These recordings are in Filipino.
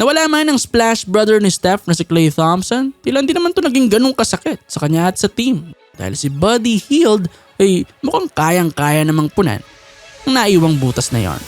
Nawala man ang splash brother ni Steph na si Klay Thompson, tila hindi naman to naging ganong kasakit sa kanya at sa team. Dahil si Buddy Hield ay mukhang kayang-kaya namang punan ang naiwang butas na yon.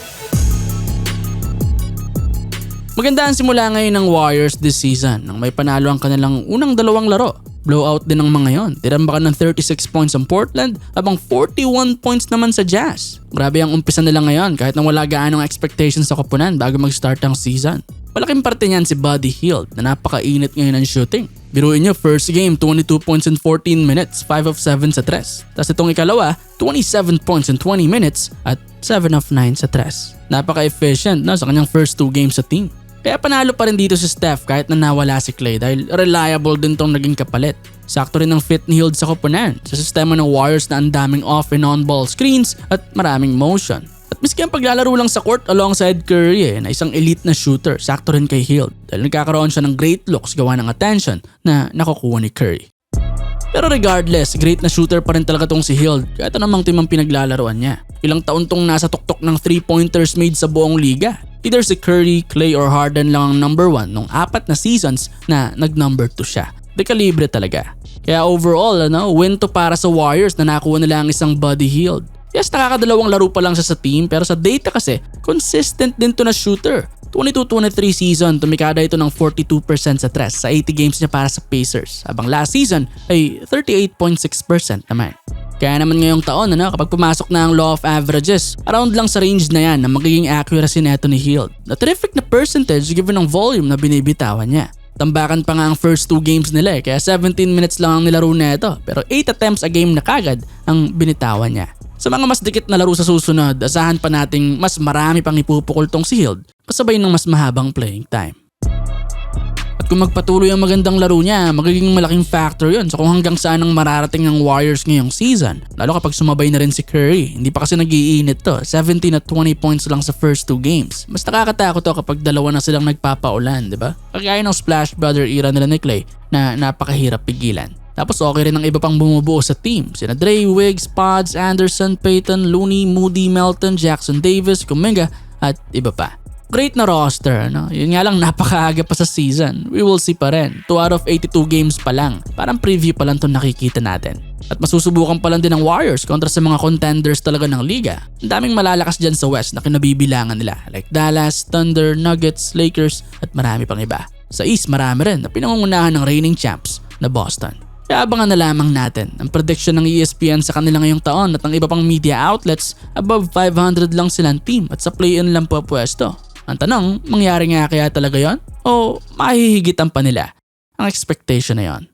Maganda ang simula ngayon ng Warriors this season nang may panalo ang kanilang unang dalawang laro. Blowout din ng mga yon. Tirambakan ng 36 points ang Portland habang 41 points naman sa Jazz. Grabe ang umpisa nila ngayon kahit nang wala gaanong expectations sa koponan bago mag-start ang season. Malaking parte niyan si Buddy Hield na napakainit ngayon ng shooting. Biruin niyo, first game, 22 points in 14 minutes, 5 of 7 sa tres. Tapos itong ikalawa, 27 points in 20 minutes at 7 of 9 sa tres. Napaka-efficient no, sa kanyang first two games sa team. Kaya panalo pa rin dito si Steph kahit na nawala si Clay dahil reliable din tong naging kapalit. Sakto rin ang fit ni Hield sa koponan sa sistema ng Warriors na ang daming off and on ball screens at maraming motion. Miski ang paglalaro lang sa court alongside Curry eh, na isang elite na shooter, sakto rin kay Hield dahil nagkakaroon siya ng great looks gawa ng attention na nakukuha ni Curry. Pero regardless, great na shooter pa rin talaga tong si Hield kahit anumang team ang pinaglalaroan niya. Ilang taon tong nasa tuktok ng 3-pointers made sa buong liga. Either si Curry, Clay or Harden lang ang number 1 nung apat na seasons na nag-number 2 siya. Dekalibre talaga. Kaya overall, ano, win to para sa Warriors na nakuha nila ang isang body healed. Yes, nakakadalawang laro pa lang siya sa team pero sa data kasi, consistent din to na shooter. 22-23 season, tumikada ito ng 42% sa tres sa 80 games niya para sa Pacers. Habang last season ay 38.6% naman. Kaya naman ngayong taon, ano, kapag pumasok na ang law of averages, around lang sa range na yan na magiging accuracy neto ni Hield. Na terrific na percentage given ang volume na binibitawan niya. Tambakan pa nga ang first two games nila eh, kaya 17 minutes lang ang nilaro neto pero 8 attempts a game na kagad ang binitawan niya. Sa mga mas dikit na laro sa susunod, asahan pa nating mas marami pang ipupukol tong si Hield kasabay ng mas mahabang playing time. At kung magpatuloy ang magandang laro niya, magiging malaking factor yon sa kung hanggang saan ang mararating ng Warriors ngayong season. Lalo kapag sumabay na rin si Curry. Hindi pa kasi nag-iinit to. 17 at 20 points lang sa first two games. Mas nakakatakot to kapag dalawa na silang nagpapaulan, di ba? Kagaya ng Splash Brother era nila ni Clay na napakahirap pigilan. Tapos okay rin ang iba pang bumubuo sa team. Sina Dre, Wiggs, Pods, Anderson, Payton, Looney, Moody, Melton, Jackson Davis, Kuminga at iba pa great na roster. No? Yun nga lang, napakaaga pa sa season. We will see pa rin. 2 out of 82 games pa lang. Parang preview pa lang itong nakikita natin. At masusubukan pa lang din ng Warriors kontra sa mga contenders talaga ng liga. Ang daming malalakas dyan sa West na kinabibilangan nila like Dallas, Thunder, Nuggets, Lakers at marami pang iba. Sa East marami rin na pinangungunahan ng reigning champs na Boston. Kaya abangan na lamang natin ang prediction ng ESPN sa kanila ngayong taon at ang iba pang media outlets above 500 lang silang team at sa play-in lang po pwesto. Ang tanong, mangyari nga kaya talaga yon? O mahihigitan pa nila ang expectation na yon?